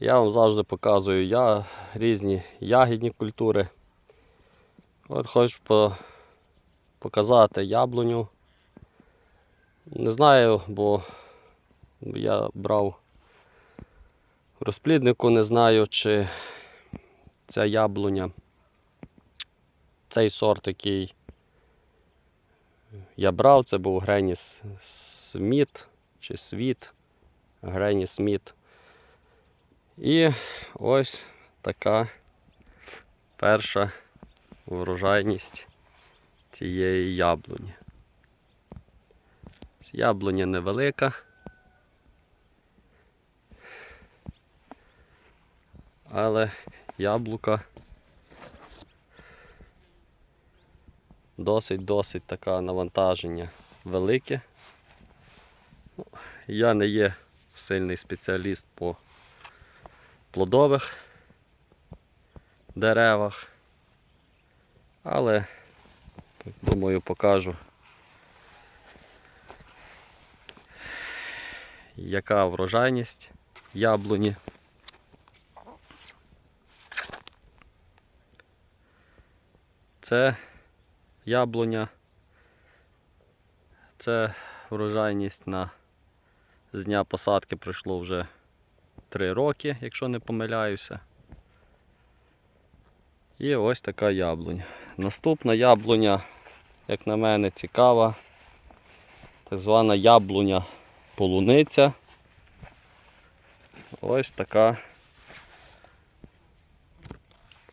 Я вам завжди показую я, різні ягідні культури. От хочу по, показати яблуню. Не знаю, бо я брав розпліднику, не знаю, чи ця яблуня, цей сорт, який я брав, це був Грені Сміт чи Світ. Грені Сміт. І ось така перша врожайність цієї яблуні. Яблуня невелика. Але яблука досить-досить така навантаження велике. Ну, Я не є сильний спеціаліст по плодових деревах, але думаю покажу, яка врожайність яблуні. Це яблуня, це врожайність на з дня посадки пройшло вже 3 роки, якщо не помиляюся. І ось така яблуня. Наступна яблуня, як на мене, цікава. Так звана яблуня полуниця. Ось така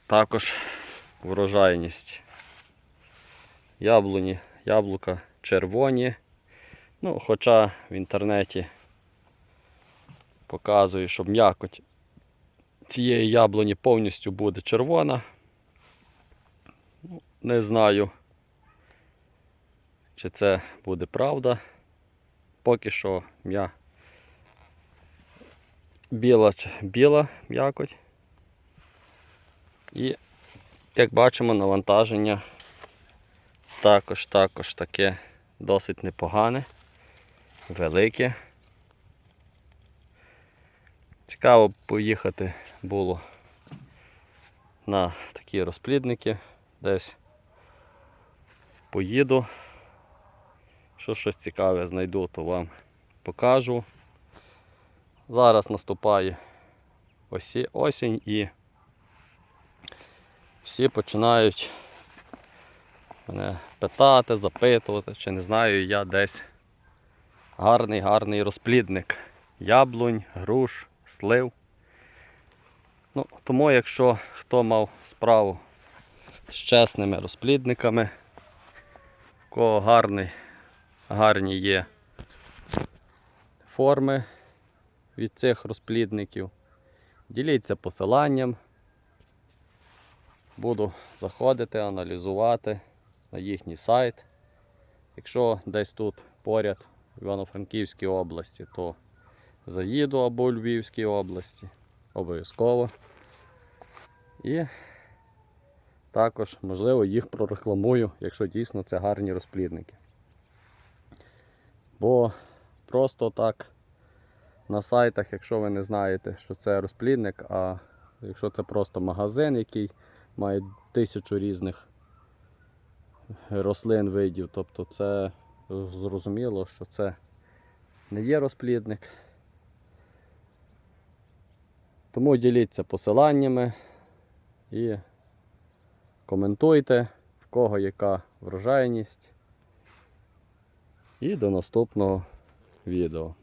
також врожайність. Яблуні, яблука червоні. Ну, хоча в інтернеті показує, що м'якоть цієї яблуні повністю буде червона. Не знаю, чи це буде правда. Поки що м'я біла, біла м'якоть. І, як бачимо, навантаження також, також таке досить непогане, велике. Цікаво поїхати було на такі розплідники. Десь поїду. Що щось цікаве знайду, то вам покажу. Зараз наступає осі- осінь і всі починають мене питати, запитувати, чи не знаю я десь гарний гарний розплідник. Яблунь, груш, слив. Ну, тому якщо хто мав справу з чесними розплідниками, в кого гарний, гарні є форми від цих розплідників, діліться посиланням. Буду заходити, аналізувати на їхній сайт. Якщо десь тут поряд в Івано-Франківській області, то заїду або у Львівській області. Обов'язково. І також, можливо, їх прорекламую, якщо дійсно це гарні розплідники. Бо просто так на сайтах, якщо ви не знаєте, що це розплідник, а якщо це просто магазин, який має тисячу різних рослин видів, тобто це зрозуміло, що це не є розплідник. Тому діліться посиланнями і коментуйте, в кого яка врожайність. І до наступного відео.